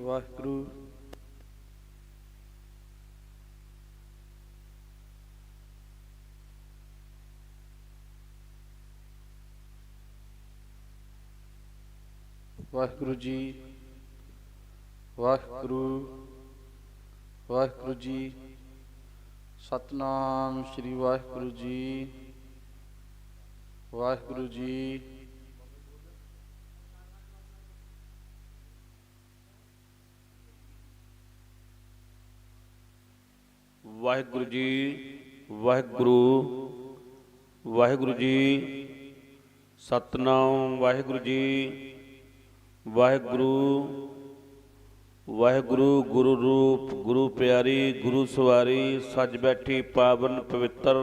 ਵਾਹਿਗੁਰੂ। ਵਾਹਿਗੁਰੂ ਜੀ ਵਾਹਿਗੁਰੂ ਵਾਹਿਗੁਰੂ ਜੀ। ਸਤਨਾਮ ਸ੍ਰੀ ਵਾਹਿਗੁਰੂ ਜੀ। ਵਾਹਿਗੁਰੂ ਜੀ। ਵਾਹਿਗੁਰੂ ਜੀ, ਵਾਹਿਗੁਰੂ ਵਾਹਿਗੁਰੂ ਜੀ, ਸਤਨਾਮ, ਵਾਹਿਗੁਰੂ ਜੀ, ਵਾਹਿਗੁਰੂ ਵਾਹਿਗੁਰੂ, ਗੁਰੂ ਰੂਪ, ਗੁਰੂ ਪਿਆਰੀ, ਗੁਰੂ ਸਵਾਰੀ, ਸੱਜ ਬੈਠੀ, ਪਾਵਨ ਪਵਿੱਤਰ,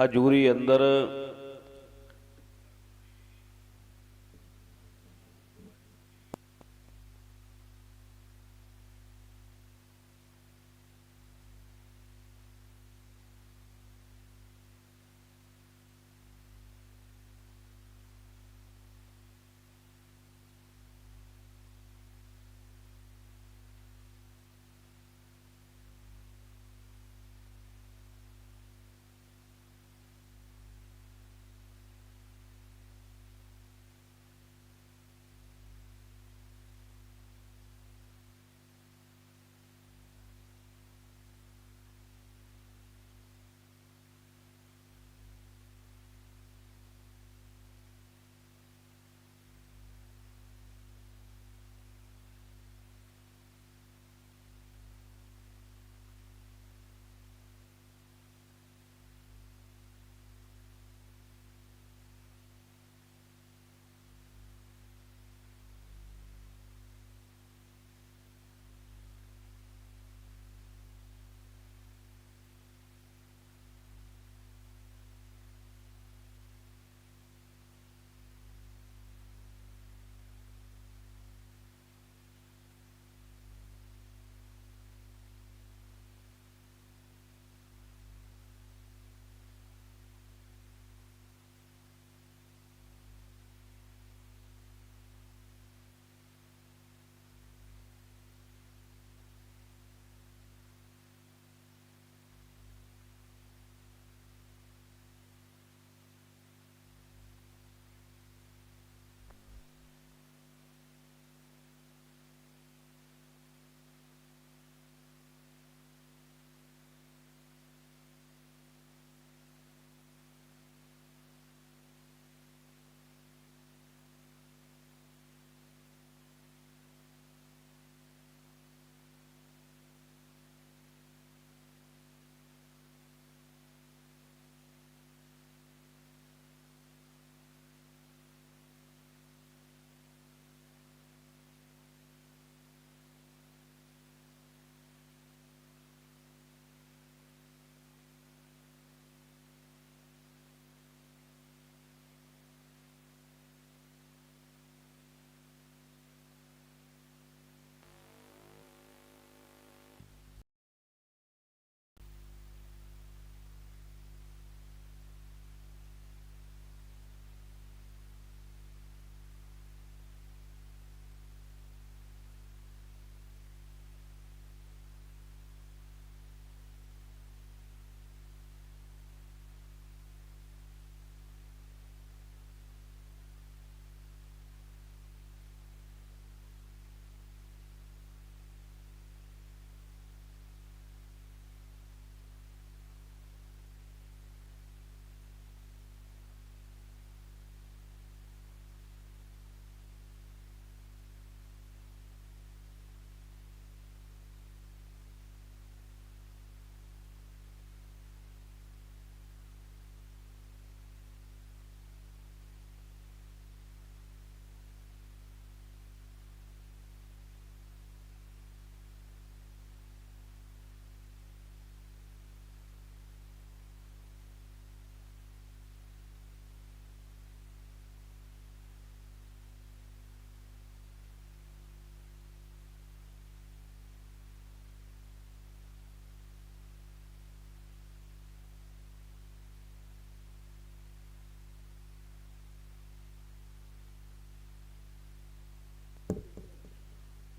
ਹਜੂਰੀ ਅੰਦਰ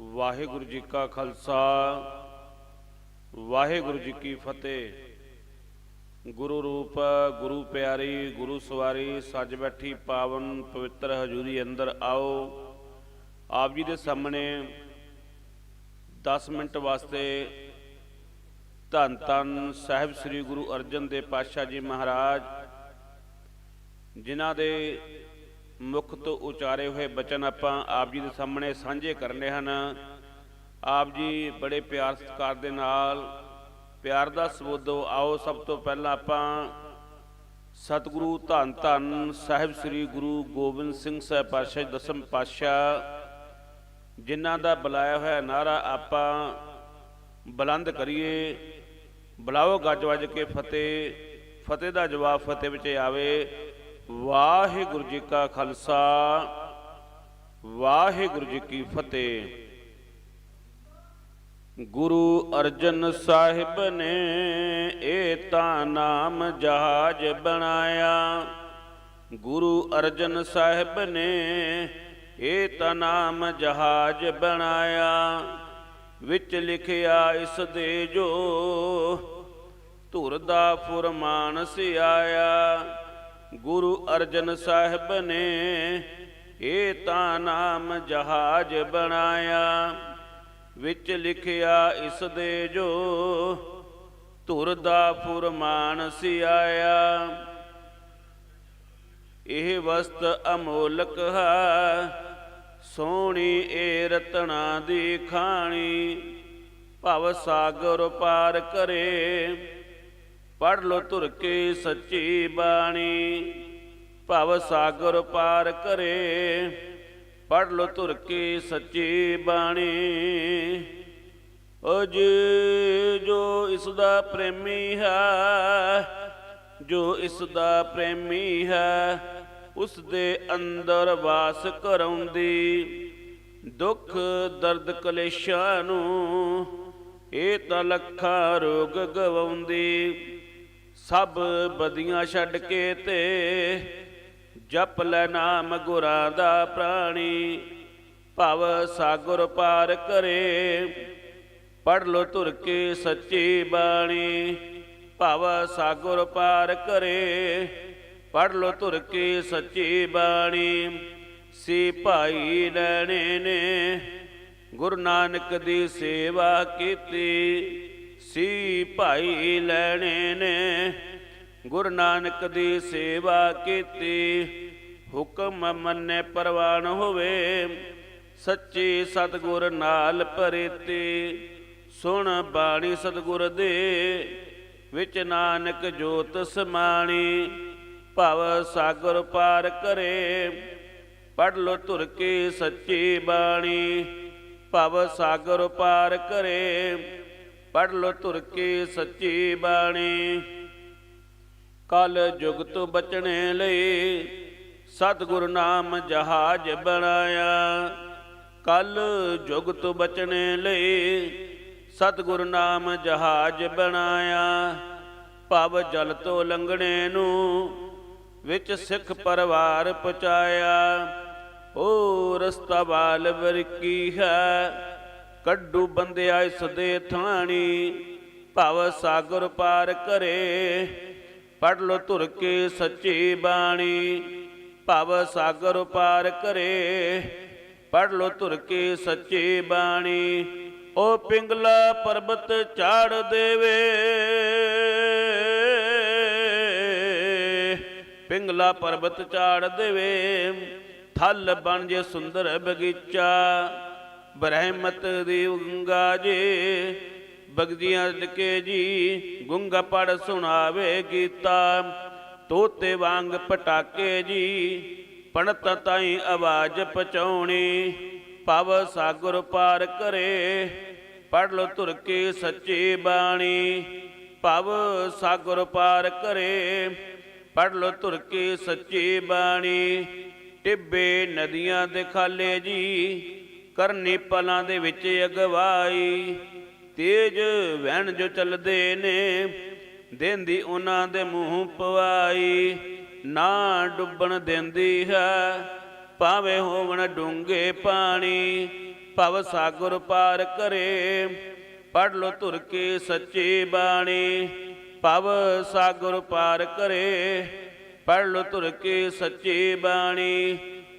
ਵਾਹਿਗੁਰੂ ਜੀ ਕਾ ਖਾਲਸਾ, ਵਾਹਿਗੁਰੂ ਜੀ ਕੀ ਫਤਿਹ। ਗੁਰੂ ਰੂਪ, ਗੁਰੂ ਪਿਆਰੀ, ਗੁਰੂ ਸਵਾਰੀ, ਸੱਜ ਬੈਠੀ ਪਾਵਨ ਪਵਿੱਤਰ ਹਜ਼ੂਰੀ ਅੰਦਰ ਆਓ। ਆਪ ਜੀ ਦੇ ਸਾਹਮਣੇ 10 ਮਿੰਟ ਵਾਸਤੇ ਧੰਨ ਧੰਨ ਸਾਹਿਬ ਸ੍ਰੀ ਗੁਰੂ ਅਰਜਨ ਦੇਵ ਪਾਤਸ਼ਾਹ ਜੀ ਮਹਾਰਾਜ, ਜਿਨ੍ਹਾਂ ਦੇ ਮੁਖ ਤੋਂ ਉਚਾਰੇ ਹੋਏ ਬਚਨ ਆਪਾਂ ਆਪ ਜੀ ਦੇ ਸਾਹਮਣੇ ਸਾਂਝੇ ਕਰਨੇ ਹਨ। ਆਪ ਜੀ ਬੜੇ ਪਿਆਰ ਸਤਿਕਾਰ ਦੇ ਨਾਲ ਪਿਆਰ ਦਾ ਸਬੋਧੋ ਆਓ। ਸਭ ਤੋਂ ਪਹਿਲਾਂ ਆਪਾਂ ਸਤਿਗੁਰੂ ਧੰਨ ਧੰਨ ਸਾਹਿਬ ਸ੍ਰੀ ਗੁਰੂ ਗੋਬਿੰਦ ਸਿੰਘ ਸਾਹਿਬ ਪਾਤਸ਼ਾਹ ਦਸਮ ਪਾਤਸ਼ਾਹ, ਜਿਨ੍ਹਾਂ ਦਾ ਬੁਲਾਇਆ ਹੋਇਆ ਨਾਰਾ ਆਪਾਂ ਬੁਲੰਦ ਕਰੀਏ। ਬੁਲਾਓ ਗੱਜ ਵੱਜ ਕੇ ਫਤਿਹ। ਫਤਿਹ ਦਾ ਜਵਾਬ ਫਤਿਹ ਵਿੱਚ ਆਵੇ। ਵਾਹਿਗੁਰੂ ਜੀ ਕਾ ਖਾਲਸਾ, ਵਾਹਿਗੁਰੂ ਜੀ ਕੀ ਫਤਿਹ। ਗੁਰੂ ਅਰਜਨ ਸਾਹਿਬ ਨੇ ਇਹ ਤਾਂ ਨਾਮ ਜਹਾਜ ਬਣਾਇਆ। ਗੁਰੂ ਅਰਜਨ ਸਾਹਿਬ ਨੇ ਇਹ ਤਾਂ ਨਾਮ ਜਹਾਜ ਬਣਾਇਆ। ਵਿੱਚ ਲਿਖਿਆ ਇਸ ਦੇ ਜੋ ਧੁਰ ਦਾ ਫੁਰਮਾਨ ਸਿਆਇਆ ਗੁਰੂ ਅਰਜਨ ਸਾਹਿਬ ਨੇ ਇਹ ਤਾਂ ਨਾਮ ਜਹਾਜ ਬਣਾਇਆ, ਵਿੱਚ ਲਿਖਿਆ ਇਸ ਦੇ ਜੋ ਧੁਰ ਦਾ ਫੁਰਮਾਨ ਸਿਆਇਆ। ਇਹ ਵਸਤ ਅਮੋਲਕ ਹੈ, ਸੋਹਣੀ ਏ ਰਤਨਾ ਦੀ ਖਾਣੀ, ਭਵ ਸਾਗਰ ਪਾਰ ਕਰੇ। ਪੜ ਲੋ ਧੁਰ ਕੇ ਸੱਚੀ ਬਾਣੀ, ਭਵ ਸਾਗਰ ਪਾਰ ਕਰੇ। ਪੜ ਲੋ ਧੁਰ ਕੇ ਸੱਚੀ ਬਾਣੀ ਅਜ ਜੋ ਇਸ ਦਾ ਪ੍ਰੇਮੀ ਹੈ, ਜੋ ਇਸ ਦਾ ਪ੍ਰੇਮੀ ਹੈ, ਉਸ ਦੇ ਅੰਦਰ ਵਾਸ ਕਰਾਉਂਦੀ। ਦੁੱਖ ਦਰਦ ਕਲੇਸ਼ਾਂ ਨੂੰ ਇਹ ਤਾਂ ਲੱਖਾਂ ਰੋਗ ਗਵਾਉਂਦੀ। ਸਭ ਬਦੀਆਂ ਛੱਡ ਕੇ ਤੇ ਜਪ ਲੈ ਨਾਮ ਗੁਰਾਂ ਦਾ ਪ੍ਰਾਣੀ। ਭਵ ਸਾਗਰ ਪਾਰ ਕਰੇ ਪੜ ਲੋ ਧੁਰ ਕੇ ਸੱਚੀ ਬਾਣੀ। ਭਵ ਸਾਗਰ ਪਾਰ ਕਰੇ ਪੜ ਲੋ ਧੁਰ ਕੇ ਸੱਚੀ ਬਾਣੀ। ਸੀ ਭਾਈ ਲੈਣੇ ਨੇ, ਗੁਰੂ ਨਾਨਕ ਦੀ ਸੇਵਾ ਕੀਤੀ। ਸੀ ਭਾਈ ਲੈਣੇ ਨੇ। ਗੁਰੂ ਨਾਨਕ ਦੀ ਸੇਵਾ ਕੀਤੀ। ਹੁਕਮ ਮੰਨੇ ਪ੍ਰਵਾਨ ਹੋਵੇ। ਸੱਚੀ ਸਤਗੁਰ ਨਾਲ ਪ੍ਰੇਤੀ। ਸੁਣ ਬਾਣੀ ਸਤਗੁਰ ਦੇ। ਵਿੱਚ ਨਾਨਕ ਜੋਤ ਸਮਾਣੀ। ਭਵ ਸਾਗਰ ਪਾਰ ਕਰੇ। ਪੜ ਲੋ ਧੁਰ ਕੇ ਸੱਚੀ ਬਾਣੀ। ਭਵ ਸਾਗਰ ਪਾਰ ਕਰੇ। ਪੜ ਲੋ ਧੁਰ ਕੇ ਸੱਚੀ ਬਾਣੀ। ਕਲ ਜੁਗ ਤੋਂ ਬਚਣੇ ਲਈ ਸਤਿਗੁਰ ਨਾਮ ਜਹਾਜ ਬਣਾਇਆ। ਕਲ ਜੁਗ ਤੋਂ ਬਚਣੇ ਲਈ ਸਤਿਗੁਰ ਨਾਮ ਜਹਾਜ ਬਣਾਇਆ। ਭਵ ਜਲ ਤੋਂ ਲੰਘਣੇ ਨੂੰ ਵਿੱਚ ਸਿੱਖ ਪਰਿਵਾਰ ਪਹੁੰਚਾਇਆ। ਓ ਰਸਤਾ ਵਾਲ ਵਰਕੀ ਹੈ। ਕੱਢੂ ਬੰਦਿਆ ਇਸ ਦੇ ਥਾਣੀ, ਭਵ ਸਾਗਰ ਪਾਰ ਕਰੇ। ਪੜ ਲੋ ਧੁਰ ਕੇ ਸੱਚੀ ਬਾਣੀ, ਭਵ ਸਾਗਰ ਪਾਰ ਕਰੇ। ਪੜ ਲੋ ਧੁਰ ਕੇ ਸੱਚੀ ਬਾਣੀ, ਓ ਪਿੰਗਲਾ ਪਰਬਤ ਚਾੜ ਦੇਵੇ। ਪਿੰਗਲਾ ਪਰਬਤ ਚਾੜ ਦੇਵੇ, ਥਲ ਬਣ ਜੇ ਸੁੰਦਰ ਬਗੀਚਾ। ਬ੍ਰਹਮਤ ਦੀ ਗੰਗਾ ਜੇ ਬਗਦੀਆਂ ਲਕੇ ਜੀ, ਗੁੰਗਾ ਪੜ ਸੁਣਾਵੇ ਗੀਤਾ, ਤੋਤੇ ਵਾਂਗ ਪਟਾਕੇ ਜੀ, ਪਣਤ ਤਾਈ ਆਵਾਜ਼ ਪਚਾਉਣੀ ਪਵ ਸਾਗਰ ਪਾਰ ਕਰੇ, ਪੜ ਲੋ ਧੁਰ ਕੇ ਸੱਚੀ ਬਾਣੀ, ਪਵ ਸਾਗਰ ਪਾਰ ਕਰੇ, ਪੜ ਲੋ ਧੁਰ ਕੇ ਸੱਚੀ ਬਾਣੀ, ਟਿੱਬੇ ਨਦੀਆਂ ਦੇ ਖਾਲੇ ਜੀ ਕਰਨੀ ਪਲਾਂ ਦੇ ਵਿੱਚ ਅਗਵਾਈ। ਤੇਜ ਵਹਿਣ ਜੋ ਚੱਲਦੇ ਨੇ, ਦੇਂਦੀ ਉਹਨਾਂ ਦੇ ਮੂੰਹ ਪਵਾਈ। ਨਾ ਡੁੱਬਣ ਦਿੰਦੀ ਹੈ, ਭਾਵੇਂ ਹੋਵਣ ਡੂੰਘੇ ਪਾਣੀ। ਭਵ ਸਾਗਰ ਪਾਰ ਕਰੇ ਪੜ ਲੋ ਧੁਰ ਕੇ ਸੱਚੀ ਬਾਣੀ। ਭਵ ਸਾਗਰ ਪਾਰ ਕਰੇ ਪੜ ਲੋ ਧੁਰ ਕੇ ਸੱਚੀ ਬਾਣੀ।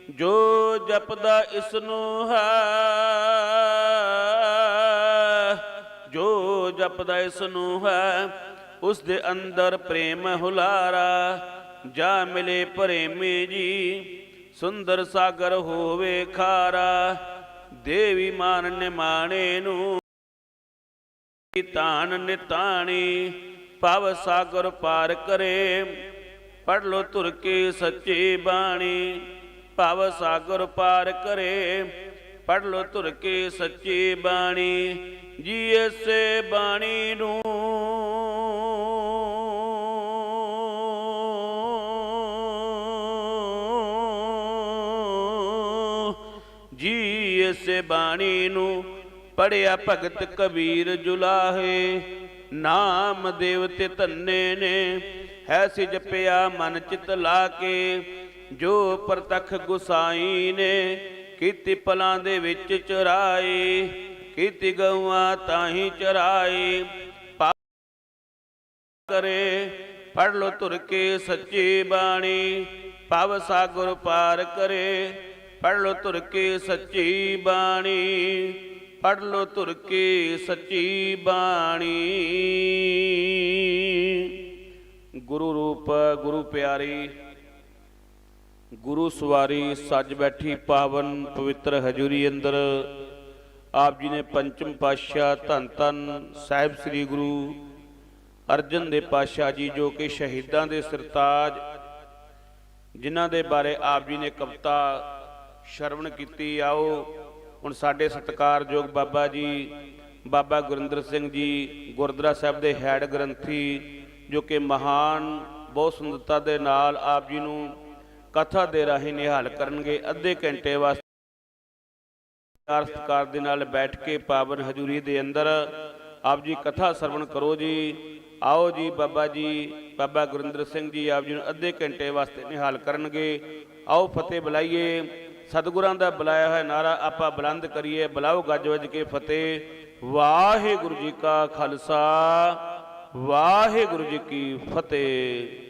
ਜੋ ਜਪਦਾ ਇਸ ਨੂੰ ਹੈ, ਜੋ ਜਪਦਾ ਇਸ ਨੂੰ ਹੈ, ਉਸ ਦੇ ਅੰਦਰ ਪ੍ਰੇਮ ਹੁਲਾਰਾ, ਜਾ ਮਿਲੇ ਪ੍ਰੇਮੀ ਜੀ, ਸੁੰਦਰ ਸਾਗਰ ਹੋਵੇ ਖਾਰਾ, ਦੇਵੀ ਮਾਨ ਨਿਮਾਣੇ ਨੂੰ ਤਾਨ ਨਿਤਾਣੀ, ਭਵ ਸਾਗਰ ਪਾਰ ਕਰੇ ਪੜ ਲੋ ਧੁਰ ਕੇ ਸੱਚੀ ਬਾਣੀ। ਭਵ ਸਾਗਰ ਪਾਰ ਕਰੇ ਪੜ ਲੋ ਧੁਰ ਕੇ ਸੱਚੀ ਬਾਣੀ ਜੀ ਐਸੇ ਬਾਣੀ ਨੂੰ। ਜੀ ਐਸੇ ਬਾਣੀ ਨੂੰ ਪੜਿਆ ਭਗਤ ਕਬੀਰ ਜੁਲਾਹੇ, ਨਾਮ ਦੇਵ ਤੇ ਧੰਨੇ ਨੇ, ਹੈ ਸਿ ਜਪਿਆ ਮਨ ਚਿਤ ਲਾ ਕੇ ਜੋ ਪ੍ਰਤਖ ਗੁਸਾਈ ਨੇ ਕੀਤੀ ਪਲਾਂ ਦੇ ਵਿੱਚ ਚਰਾਈ, ਕੀਤੀ ਗਊਆਂ ਤਾਹੀ ਚਰਾਈ। ਕਰੇ ਪੜ ਲੋ ਧੁਰ ਕੇ ਸੱਚੀ ਬਾਣੀ। ਭਵ ਸਾਗਰ ਪਾਰ ਕਰੇ ਪੜ ਲੋ ਧੁਰ ਕੇ ਸੱਚੀ ਬਾਣੀ। ਪੜ ਲੋ ਧੁਰ ਕੇ ਸੱਚੀ ਬਾਣੀ। ਗੁਰੂ ਰੂਪ, ਗੁਰੂ ਪਿਆਰੀ ਗੁਰੂ ਸਵਾਰੀ ਸੱਜ ਬੈਠੀ ਪਾਵਨ ਪਵਿੱਤਰ ਹਜੂਰੀ ਅੰਦਰ। ਆਪ ਜੀ ਨੇ ਪੰਚਮ ਪਾਤਸ਼ਾਹ ਧੰਨ ਧੰਨ ਸਾਹਿਬ ਸ੍ਰੀ ਗੁਰੂ ਅਰਜਨ ਦੇ ਪਾਤਸ਼ਾਹ ਜੀ, ਜੋ ਕਿ ਸ਼ਹੀਦਾਂ ਦੇ ਸਰਤਾਜ, ਜਿਨ੍ਹਾਂ ਦੇ ਬਾਰੇ ਆਪ ਜੀ ਨੇ ਕਵਿਤਾ ਸ਼ਰਵਣ ਕੀਤੀ। ਆਓ, ਹੁਣ ਸਾਡੇ ਸਤਿਕਾਰਯੋਗ ਬਾਬਾ ਜੀ, ਬਾਬਾ ਗੁਰਿੰਦਰ ਸਿੰਘ ਜੀ, ਗੁਰਦੁਆਰਾ ਸਾਹਿਬ ਦੇ ਹੈਡ ਗ੍ਰੰਥੀ, ਜੋ ਕਿ ਮਹਾਨ, ਬਹੁਤ ਸੁੰਦਰਤਾ ਦੇ ਨਾਲ ਆਪ ਜੀ ਨੂੰ ਕਥਾ ਦੇ ਰਾਹੀਂ ਨਿਹਾਲ ਕਰਨਗੇ। ਅੱਧੇ ਘੰਟੇ ਵਾਸਤੇ ਪਿਆਰ ਸਤਿਕਾਰ ਦੇ ਨਾਲ ਬੈਠ ਕੇ ਪਾਵਨ ਹਜ਼ੂਰੀ ਦੇ ਅੰਦਰ ਆਪ ਜੀ ਕਥਾ ਸਰਵਣ ਕਰੋ ਜੀ। ਆਓ ਜੀ ਬਾਬਾ ਜੀ, ਬਾਬਾ ਗੁਰਿੰਦਰ ਸਿੰਘ ਜੀ ਆਪ ਜੀ ਨੂੰ ਅੱਧੇ ਘੰਟੇ ਵਾਸਤੇ ਨਿਹਾਲ ਕਰਨਗੇ। ਆਓ ਫਤਿਹ ਬੁਲਾਈਏ। ਸਤਿਗੁਰਾਂ ਦਾ ਬੁਲਾਇਆ ਹੋਇਆ ਨਾਰਾ ਆਪਾਂ ਬੁਲੰਦ ਕਰੀਏ। ਬੁਲਾਓ ਗੱਜ ਵੱਜ ਕੇ ਫਤਿਹ। ਵਾਹਿਗੁਰੂ ਜੀ ਕਾ ਖਾਲਸਾ। ਵਾਹਿਗੁਰੂ ਜੀ ਕੀ ਫਤਿਹ।